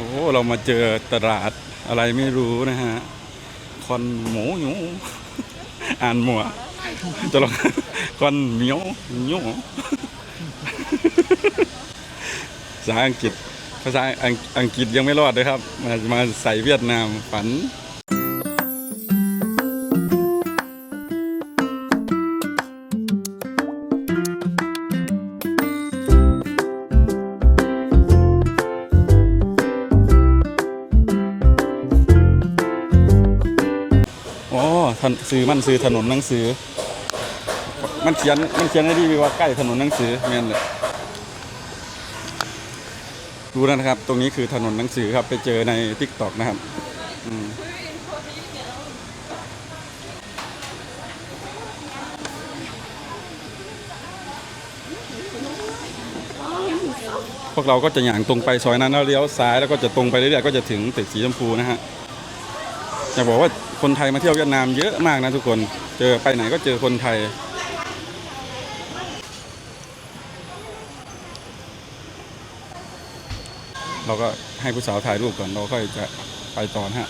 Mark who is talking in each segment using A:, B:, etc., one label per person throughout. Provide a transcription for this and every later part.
A: อ้เรามาเจอตลาดอะไรไม่รู้นะฮะ คอนหมูหยูอ่านหมัวจะลองคอนเหมียวหยูภาษาอังกฤษภาษาอังกฤษยังไม่รอดเลยครับ มามาใส่เวียดนามฝัน ซื้อมันซื้อถนนหนังสือ มันเขียนมันเขียนให้ดีว่าใกล้ถนนหนังสือแม่นเลยดูแล้วนะครับ ตรงนี้คือถนนหนังสือครับ ไปเจอในทิกตอกนะครับพวกเราก็จะหย่างตรงไปซอยนั้นแล้วเลี้ยวซ้ายแล้วก็จะตรงไปเรื่อยๆก็จะถึงตึกสีชมพูนะฮะจะบอกว่า คนไทยมาเที่ยวเวียดนามเยอะมากนะทุกคน เจอไปไหนก็เจอคนไทย เราก็ให้ผู้สาวถ่ายรูปก่อนเราค่อยจะไปตอนฮะ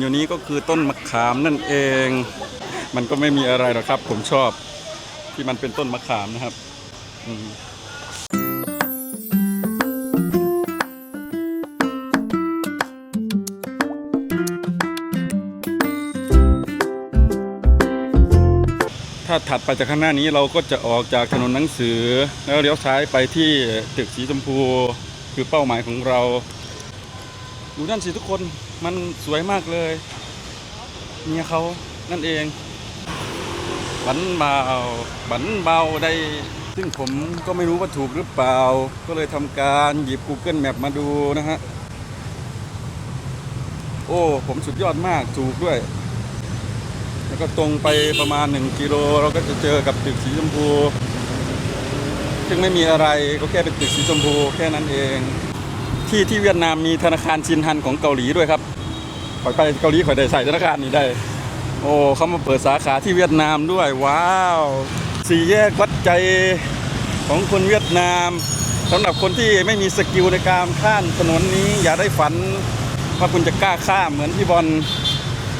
A: อยู่นี้ก็คือต้นมะขามนั่นเอง มันก็ไม่มีอะไรหรอกครับ ผมชอบที่มันเป็นต้นมะขามนะครับอืมถ้าถัดไปจากข้างหน้านี้เราก็จะออกจากถนนหนังสือ แล้วเลี้ยวซ้ายไปที่ตึกสีชมพูคือเป้าหมายของเรา ดูนั่นสิทุกคน มันสวยมากเลยเมียเขานั่นเองบันเบาบันเบาได้ ซึ่งผมก็ไม่รู้ว่าถูกหรือเปล่า ก็เลยทำการหยิบ Google Map มาดูนะฮะ โอ้ ผมสุดยอดมากถูกด้วย แล้วก็ตรงไปประมาณ 1 กิโล เราก็จะเจอกับตึกสีชมพู ซึ่งไม่มีอะไรก็แค่เป็นตึกสีชมพูแค่นั้นเอง ที่ที่เวียดนามมีธนาคารชินฮันของเกาหลีด้วยครับ ข่อยไปเกาหลีข่อยได้ใส่ธนาคารนี้ได้ โอ้เขามาเปิดสาขาที่เวียดนามด้วย ว้าว สี่แยกวัดใจของคนเวียดนามสำหรับคนที่ไม่มีสกิลในการข้ามถนนนี้ อย่าได้ฝันว่าคุณจะกล้าข้ามเหมือนพี่บอล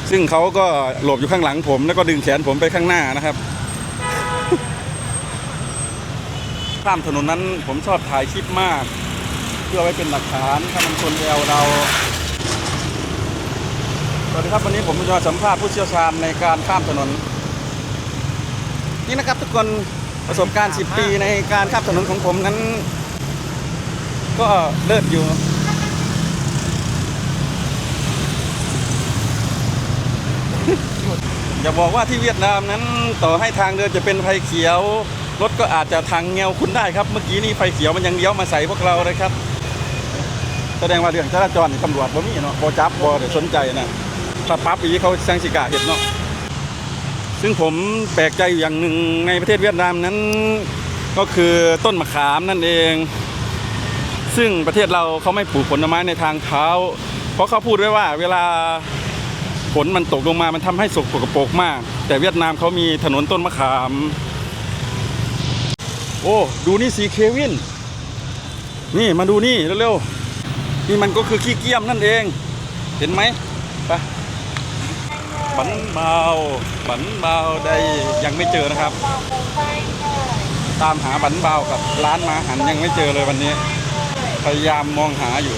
A: ซึ่งเขาก็หลบอยู่ข้างหลังผม แล้วก็ดึงแขนผมไปข้างหน้านะครับ ข้ามถนนนั้นผมชอบถ่ายคลิปมาก เพื่อไว้เป็นหลักฐานถ้ามันชนแอวเรา สวัสดีครับวันนี้ผมจะมาสัมภาษณ์ผู้เชี่ยวชาญในการข้ามถนน นี่นะครับทุกคนประสบการณ์ 10 ปีในการข้ามถนนของผมนั้น ก็เลิศอยู่ อย่าบอกว่าที่เวียดนามนั้นต่อให้ทางเดินจะเป็นไฟเขียว รถก็อาจจะทางเงวคุณได้ครับ เมื่อกี้นี่ไฟเขียวมันยังเลี้ยวมาใส่พวกเราเลยครับแสดงว่าเรื่องจราจรตำรวจบ่มีเนาะบ่จับบ่ได้สนใจนะ ถ้าปั๊บอีเขาสังสิกาเห็นเนาะซึ่งผมแปลกใจอยู่อย่างหนึ่งในประเทศเวียดนามนั้น ก็คือต้นมะขามนั่นเอง ซึ่งประเทศเราเขาไม่ปลูกผลไม้ในทางเท้า เพราะเขาพูดไว้ว่า เวลาฝนมันตกลงมามันทำให้สกปรกมาก แต่เวียดนามเขามีถนนต้นมะขาม โอ้ดูนี่สีเควิน นี่มาดูนี่เร็วๆนี่มันก็คือขี้เกียมนั่นเอง เห็นไหมไป บันเบาบันเบาได้ยังไม่เจอนะครับ ตามหาบันเบากับร้านมาหันยังไม่เจอเลยวันนี้ พยายามมองหาอยู่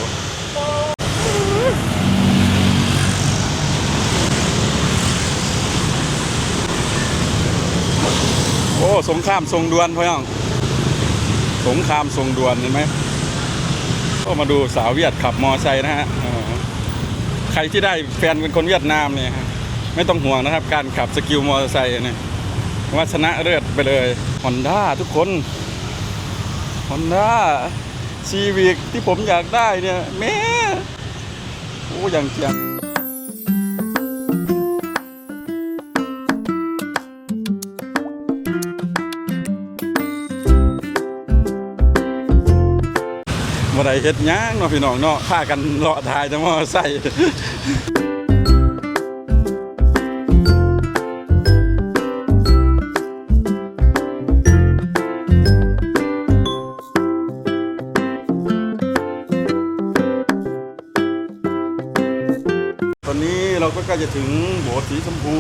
A: โอ้สงครามทรงดวนพ่อยังสงครามทรงดวนเห็นไหมก็มาดูสาวเวียดขับมอไซค์นะฮะใครที่ได้แฟนเป็นคนเวียดนามเนี่ยฮะ ไม่ต้องห่วงนะครับ การขับสกิลมอเตอร์ไซค์เนี่ยว่าชนะเลือดไปเลยฮอนด้าทุกคนฮอนด้าซีวิกที่ผมอยากได้เนี่ยแม่โอ้ย่างเจียงบ่ได้เฮ็ดหยังเนาะพี่น้องเนาะพากันเลาะทายจังว่าใส่ อนนี้เราก็ใกล้จะถึงโบสถ์สีชมพู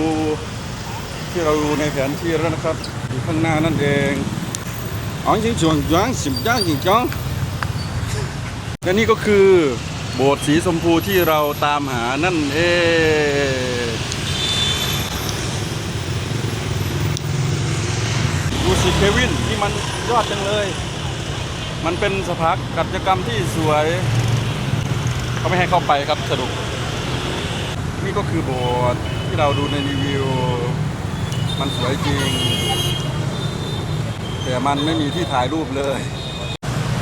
A: ที่เราดูในแผนที่แล้วนะครับอยู่ข้างหน้านั่นเองอ๋อจริงจวงจวงสิบจ้างจริงจ้องและนี่ก็คือโบสถ์สีชมพูที่เราตามหานั่นเองดูสิเควินนี่มันยอดจังเลย มันเป็นสถาปัตยกรรมที่สวย เขาไม่ให้เข้าไปครับสรุป นี่ก็คือโบสถ์ที่เราดูในรีวิว มันสวยจริง แต่มันไม่มีที่ถ่ายรูปเลย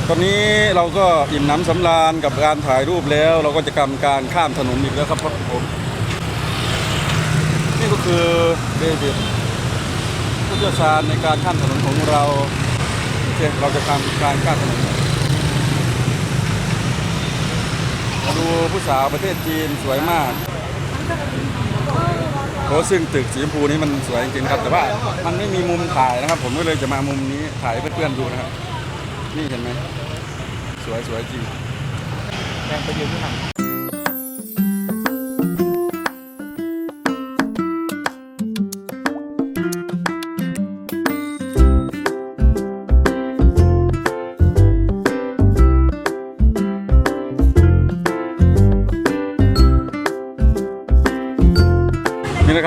A: ตอนนี้เราก็อิ่มน้ำสำราญกับการถ่ายรูปแล้ว เราก็จะกำการข้ามถนนอีกแล้วครับผมนี่ก็คือเดวิดผู้เชี่ยวชาญในการข้ามถนนของเราโอเคเราจะทำการข้ามถนนมาดูผู้สาวประเทศจีนสวยมาก โอ้ซึ่งตึกสีชมพูนี้มันสวยจริงๆครับ แต่ว่ามันไม่มีมุมถ่ายนะครับ ผมก็เลยจะมามุมนี้ถ่ายเพื่อนๆดูนะครับ นี่เห็นไหมสวยสวยจริง
B: แรงไปยืนที่หลัง
A: นี่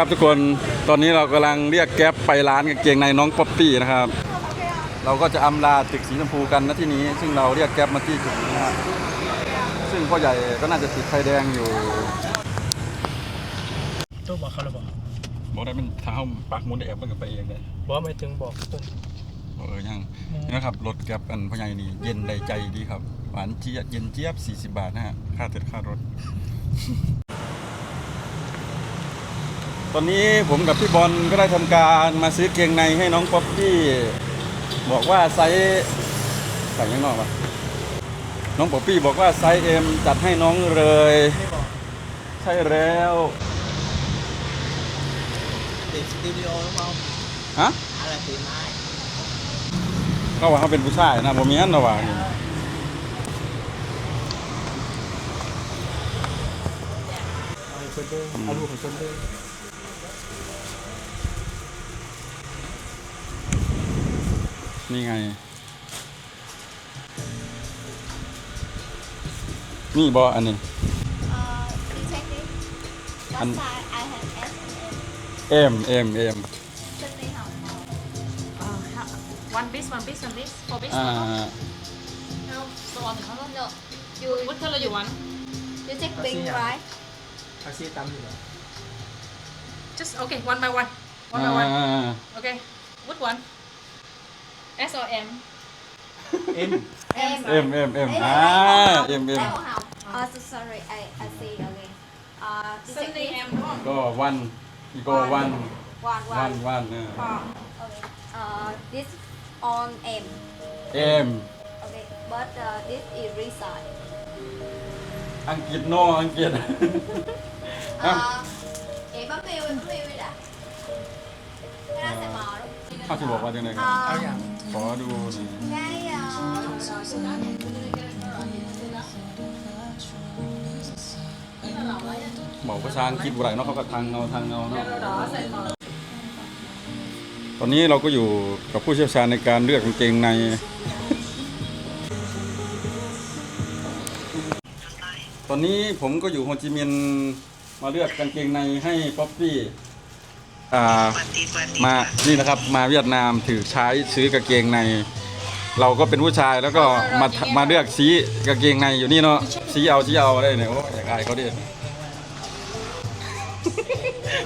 A: ครับทุกคนตอนนี้เรากำลังเรียกแก๊ปไปร้านกางเกงในน้องป๊อปปี้นะครับ เราก็จะอำลาตึกสีชมพูกันนะที่นี้ ซึ่งเราเรียกแก๊ปมาที่จุดนี้นะครับซึ่งพ่อใหญ่ก็น่าจะติดไฟแดงอยู่
B: ตัวบอกเขาเลยบอก
A: บอกได้เป็นเท้าปักหมุนแอบมันกันไปเองเลย
B: บอกไม่ถึงบอกต้น
A: เออยังนี่นะครับรถแก๊ปอันพ่อใหญ่นี่เย็นได้ใจดีครับ หวานเจี๊ยบเย็นเจี๊ยบ40 บาทนะฮะค่าเทิดค่ารถ ตอนนี้ผมกับพี่บอลก็ได้ทำการมาซื้อเกงในให้น้องป๊อปปี้บอกว่าไซส์ใส่ยังนอกปะน้องป๊อปปี้บอกว่าไซส์เอ็มจัดให้น้องเลย ใช่แล้ว
C: ติดสตูดิโอหรือเปล่า
A: ฮะ
C: อะไรตีไม้
A: เขาว่าเขาเป็นผู้ชายนะผมมีอันระหว่างนี่
B: เอาอีกคนเดิมเอาลูกของคนเดิม
A: นี่ไง นี่บออันนี้
D: Uh, you check this. Last
A: Anh-
D: time I have S and M.
A: เอ็มเอ็มเอ็ม
D: Trên đây học màu.
E: Uh, how- one piece, one piece, one piece, four piece.
A: อ่า
D: No,
E: So on how long?
D: no. You
E: What color you want?
D: you check
B: Bác
D: pink
B: sĩ à?
D: right?
B: อาชีพตามอยู่เหรอ
E: Just okay, one by one. One
A: อ่า
E: by one. Okay. Which one? S or M?
B: เอ็ม
D: Em.
A: เอ็มเอ็มเอ็ม
D: Đấy
A: อ่า
D: là màu hồng.
A: เอ็มเอ็ม
D: Đấy màu hồng. Uh, so sorry, I I see again. Uh, you check
E: Sunday
D: this.
E: M đúng không?
A: ก็วันอีโกวัน
D: One
A: วัน
D: one.
A: วันเออ
D: Four. Okay. Uh, this on M.
A: เอ็ม
D: Okay, but uh, this is resize.
A: อังกฤษโนอังกฤษ
D: Uh,
A: เขาจะบอกว่าจังไงครับ
B: เอา
D: Uh,
B: อย่าง
A: ขอดูหน่อย
D: cái uh,
A: บอกภาษาอังกฤษอะไรเนาะเขาก็ทางเอาทางเอาเนาะ
E: Đó sẽ màu
A: ตอนนี้เราก็อยู่กับผู้เชี่ยวชาญในการเลือกกางเกงใน ตอนนี้ผมก็อยู่โฮจิมินห์มาเลือกกางเกงในให้ป๊อปปี้ อ่ามานี่นะครับมาเวียดนามถือใช้ซื้อกางเกงใน เราก็เป็นผู้ชายแล้วก็มามาเลือกสีกางเกงในอยู่นี่เนาะสีเอาสีเอาได้เนี่ยโอ้อยากอายเขาดิ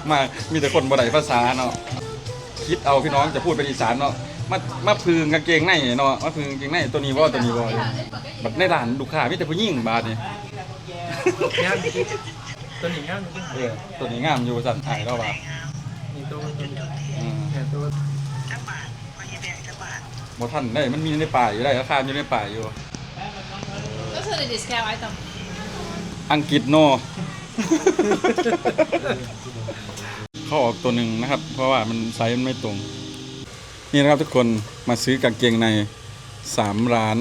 A: มามีแต่คนบ่ได้ภาษาเนาะคิดเอาพี่น้องจะพูดเป็นอีสานเนาะมามาพึงกางเกงในเนาะมาพึงกางเกงในตัวนี้ว่าตัวนี้ว่าบัดในร้านลูกค้ามีแต่ผู้หญิงบาดนี่
B: งามดีตัวนี้งามดี
A: เออตัวนี้งามอยู่สั่นถ่ายแล้วว่า
B: นี่ตัวตัวนี้
A: อืม
B: แค่ตัว
A: บ่ทันได้มันมีในป่าอยู่ได้ราคาอยู่ในป่าอยู่
E: ก็คือ the discount item
A: อังกฤษโน เขาออกตัวหนึ่งนะครับ เพราะว่ามันไซส์มันไม่ตรง นี่นะครับทุกคนมาซื้อกางเกงในสามร้าน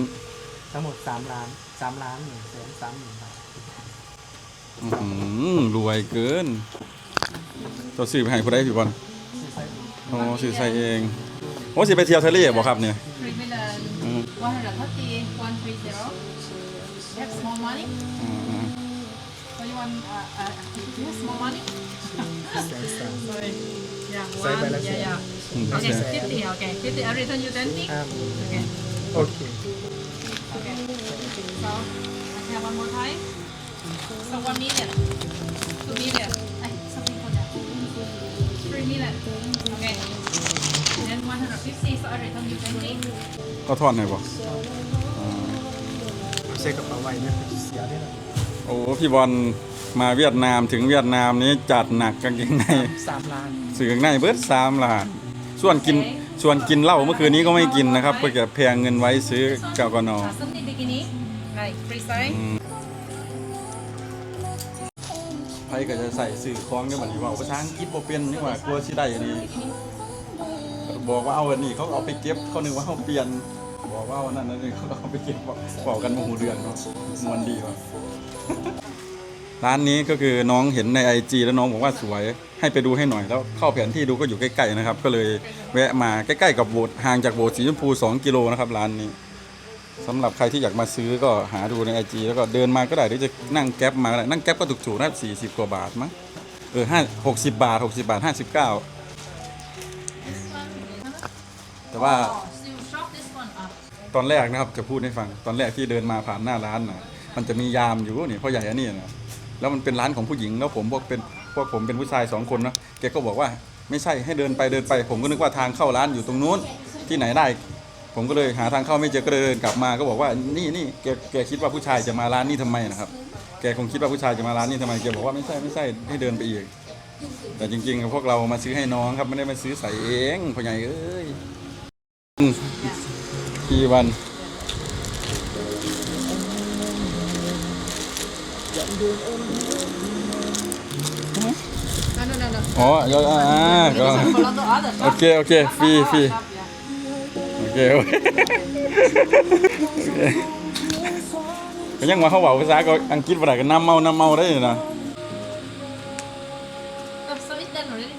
B: ทั้งหมดสามล้านสามล้านหนึ่งแสนสามหมื่นบาท
A: อื้อหือรวยเกิน ตัวซื้อไปให้ผู้ใดพี่บอล
B: ซื้อไซส์
A: โอ้ซื้อใส่เองโอ้สิไปเที่ยวทะเลบ่ครับเนี่ย
E: 3 million
A: อืม
E: 130 130 have small money
A: อืมอืม
E: so you want uh, uh, you have small money
B: แสนสาม
E: sorry yeah
B: Say by
E: one
B: last
E: yeah
B: year.
E: yeah
A: อืม
E: okay 50 okay 50 I return you 20
B: ห้า
E: okay
B: โอเค
E: okay so I have one more time so 1 million 2 million 3 million okay then 150 so I return you 20
A: ก็ทอดหน่อยบ่อ่า
B: ใช้กระเป๋าไว้เนี่ยเสียได้แล้ว
A: โอ้พี่บอลมาเวียดนามถึงเวียดนามนี้จัดหนักกางเกงใน
B: สามล้าน
A: ซื้อกางเกงในเบิดสามล้านส่วนกินส่วนกินเหล้าเมื่อคืนนี้ก็ไม่กินนะครับเพื่อจะแพงเงินไว้ซื้อแกวกนอ ผก็จะใส่สื่อคล้องกันบัดนี้เว่าภาษาอังกฤษบ่เป็นนี่ว่ากลัวสิได้อันนี้บอกว่าเอาอันนี้เขาเอาไปเก็บเขานึกว่าเขาเปลี่ยนบอกว่าเอาอันนั้นอันนี้เขาเอาไปเก็บบอกกันมาหูเดือนเนาะมวนดีว่ะร้านนี้ก็คือน้องเห็นในไอจแล้วน้องบอกว่าสวยให้ไปดูให้หน่อยแล้วเข้าแผนที่ดูก็อยู่ใกล้ๆนะครับ ก็เลยแวะมาใกล้ๆกับโบสถ์ห่างจากโบสถ์สีชมพู 2 กิโลนะครับร้านนี้ สำหรับใครที่อยากมาซื้อก็หาดูในไอจแล้วก็เดินมาก็ได้หรือจะนั่งแก๊ปมาก็ได้นั่งแก๊ปก็ถูกๆนะสี่สิบกว่าบาทมั้งเออห้าหกสิบบาทหกสิบาทห้าสิบเก้าแต่ว่า
E: you shop this one up
A: ตอนแรกนะครับจะพูดให้ฟัง ตอนแรกที่เดินมาผ่านหน้าร้านนะมันจะมียามอยู่นี่พ่อใหญ่อันนี้นะแล้วมันเป็นร้านของผู้หญิงแล้วผมพวกเป็นพวกผมเป็นผู้ชายสองคนเนาะแกก็บอกว่าไม่ใช่ให้เดินไปเดินไป ผมก็นึกว่าทางเข้าร้านอยู่ตรงนู้นที่ไหนได้ ผมก็เลยหาทางเข้าไม่เจอก็เลยเดินกลับมาก็บอกว่านี่นี่แกแกคิดว่าผู้ชายจะมาร้านนี้ทำไมนะครับ แกคงคิดว่าผู้ชายจะมาร้านนี้ทำไมแกบอกว่าไม่ใช่ไม่ใช่ให้เดินไปอีก แต่จริงๆพวกเรามาซื้อให้น้องครับไม่ได้มาซื้อใส่เองพ่อใหญ่เอ้ยกี่วัน
E: no no no no
A: อ๋อเดี๋ยวอ่าก็
E: follow the other shop
A: โอเคโอเคฟรีฟรี เคโอเคโอเคก็ยังมาเขาบอกภาษาก็อังกฤษภาษาก็น้ำเมาน้ำเมาได้อยู่นะ
E: Oh, so it's done already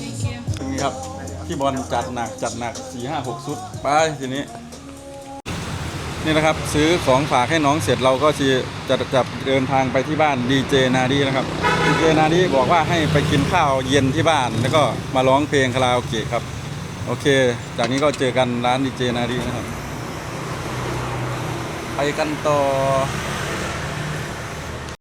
E: thank you
A: ตรงนี้ครับพี่บอลจัดหนักจัดหนักสี่ห้าหกชุดไปทีนี้ นี่นะครับ ซื้อของฝากให้น้องเสร็จเราก็จะจะจะเดินทางไปที่บ้านดีเจนาดีนะครับดีเจนาดีบอกว่าให้ไปกินข้าวเย็นที่บ้าน แล้วก็มาร้องเพลงคาราโอเกะครับ โอเค จากนี้ก็เจอกันร้านดีเจนาดีนะครับ ไปกันต่อ